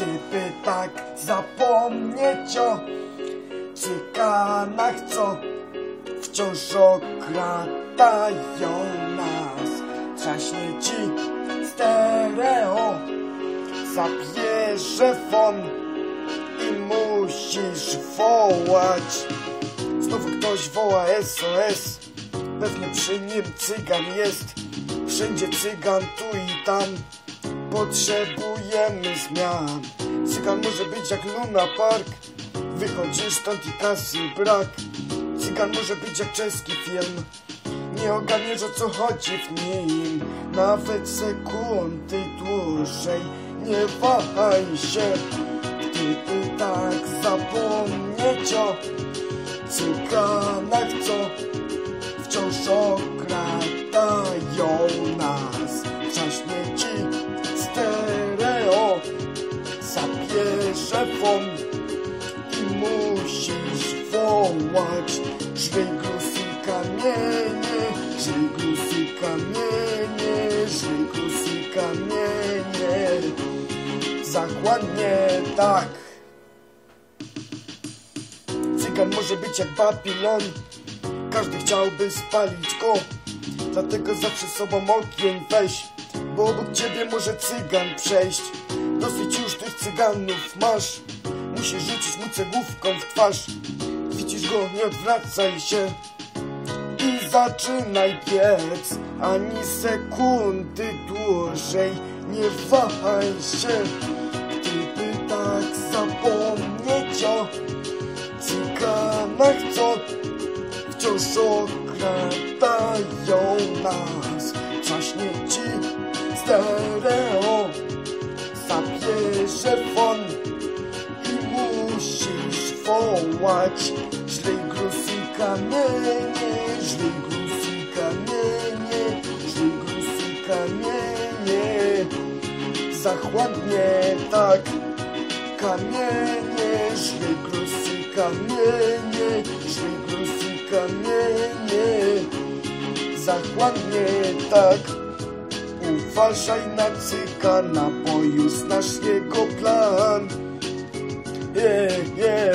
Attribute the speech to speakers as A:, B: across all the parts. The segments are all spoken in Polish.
A: Gdyby tak zapomnieć o cyganach, co wciąż okradają nas. Trzaśnie ci stereo, zabierze fon i musisz wołać. Znowu ktoś woła SOS, pewnie przy nim cygan jest. Wszędzie cygan tu i tam, potrzebujemy zmian. Cygan może być jak Luna Park, wychodzisz stąd i kasy brak. Cygan może być jak czeski film, nie ogarniesz o co chodzi w nim. Nawet sekundy dłużej, nie wahaj się, gdyby tak zapomnieć o cyganach, co wciąż okradają fon i musisz wołać. I kamienie, i kamienie, i kamienie. Zakładnie tak. Cygan może być jak Babilon Każdy chciałby spalić go Dlatego zawsze sobą ogień weź Bo obok ciebie może cygan przejść Dosyć już tych cyganów masz. Musisz rzucić mu cegłówką w twarz. Widzisz go, nie odwracaj się. I zaczynaj biec. Ani sekundy dłużej. Nie wahaj się. Gdyby tak zapomnieć o cyganach, co wciąż okradają nas. Trzaśnie ci stereo, wołać. Żryj gruz i kamienie, żryj gruz i kamienie, żryj gruz i kamienie. Zachładnie tak kamienie, żryj gruz i kamienie, żryj gruz i kamienie. Zachładnie tak, uważaj na cygana, bo już znasz jego plan. Yeah, yeah.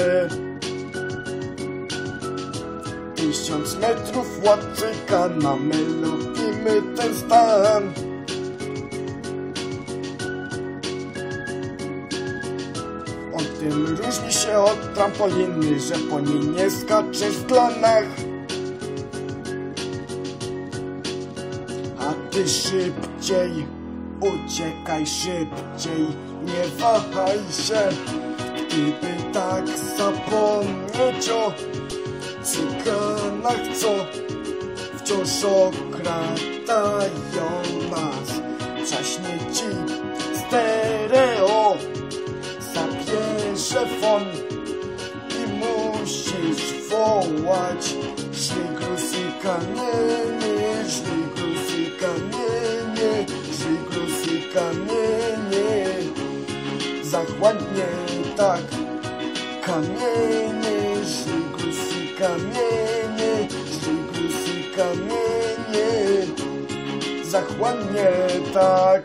A: Łap cygana, my lubimy ten stan. On tym różni się od trampoliny, że po niej nie skaczesz w klanach. A ty szybciej, uciekaj szybciej, nie wahaj się. Gdyby tak zapomnieć o cyganach, co wciąż okradają nas. Trzaśnie ci stereo, zabierze fon i musisz wołać. I kamienie, i kamienie, i kamienie. Zachładnie tak, kamienie, i kamienie, kamienie. Zachładnie tak.